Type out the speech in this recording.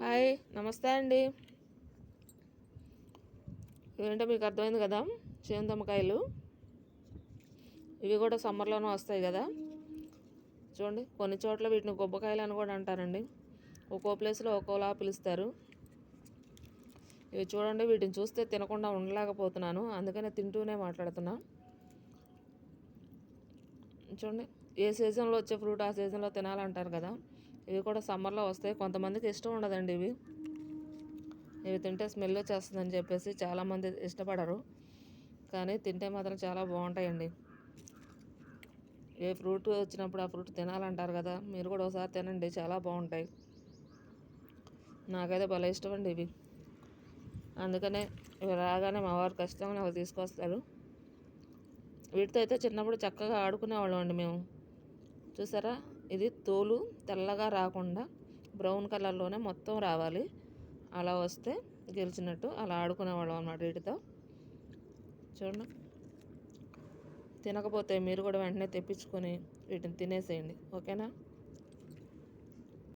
Hi నమస్తే అండి. ఇవేంటో మీకు అర్థమైంది కదా చేందమ్మకాయలు ఇవి కూడా సమ్మర్లోనూ వస్తాయి కదా. చూడండి కొన్ని చోట్ల వీటిని గొబ్బకాయలు అని కూడా అంటారండి. ఒక్కో ప్లేస్లో ఒక్కోలా పిలుస్తారు. ఇవి చూడండి వీటిని చూస్తే తినకుండా ఉండలేకపోతున్నాను. అందుకనే తింటూనే మాట్లాడుతున్నా. చూడండి ఏ సీజన్లో వచ్చే ఫ్రూట్ ఆ సీజన్లో తినాలంటారు కదా. ఇవి కూడా సమ్మర్లో వస్తాయి. కొంతమందికి ఇష్టం ఉండదండి ఇవి. ఇవి తింటే స్మెల్ వచ్చేస్తుందని చెప్పేసి చాలామంది ఇష్టపడరు. కానీ తింటే మాత్రం చాలా బాగుంటాయండి. ఏ ఫ్రూట్ వచ్చినప్పుడు ఆ ఫ్రూట్ తినాలంటారు కదా మీరు కూడా ఒకసారి తినండి. చాలా బాగుంటాయి. నాకైతే భలే ఇష్టం అండి ఇవి. అందుకనే ఇవి రాగానే మా వారు ఖచ్చితంగా అవి తీసుకొస్తారు. వీటితో అయితే చిన్నప్పుడు చక్కగా ఆడుకునేవాళ్ళం అండి మేము. చూసారా? ఇది తోలు తెల్లగా రాకుండా బ్రౌన్ కలర్లోనే మొత్తం రావాలి. అలా వస్తే గెలిచినట్టు అలా ఆడుకునేవాళ్ళం అన్నమాట వీటితో. చూడండి. తినకపోతే మీరు కూడా వెంటనే తెప్పించుకొని వీటిని తినేసేయండి. ఓకేనా?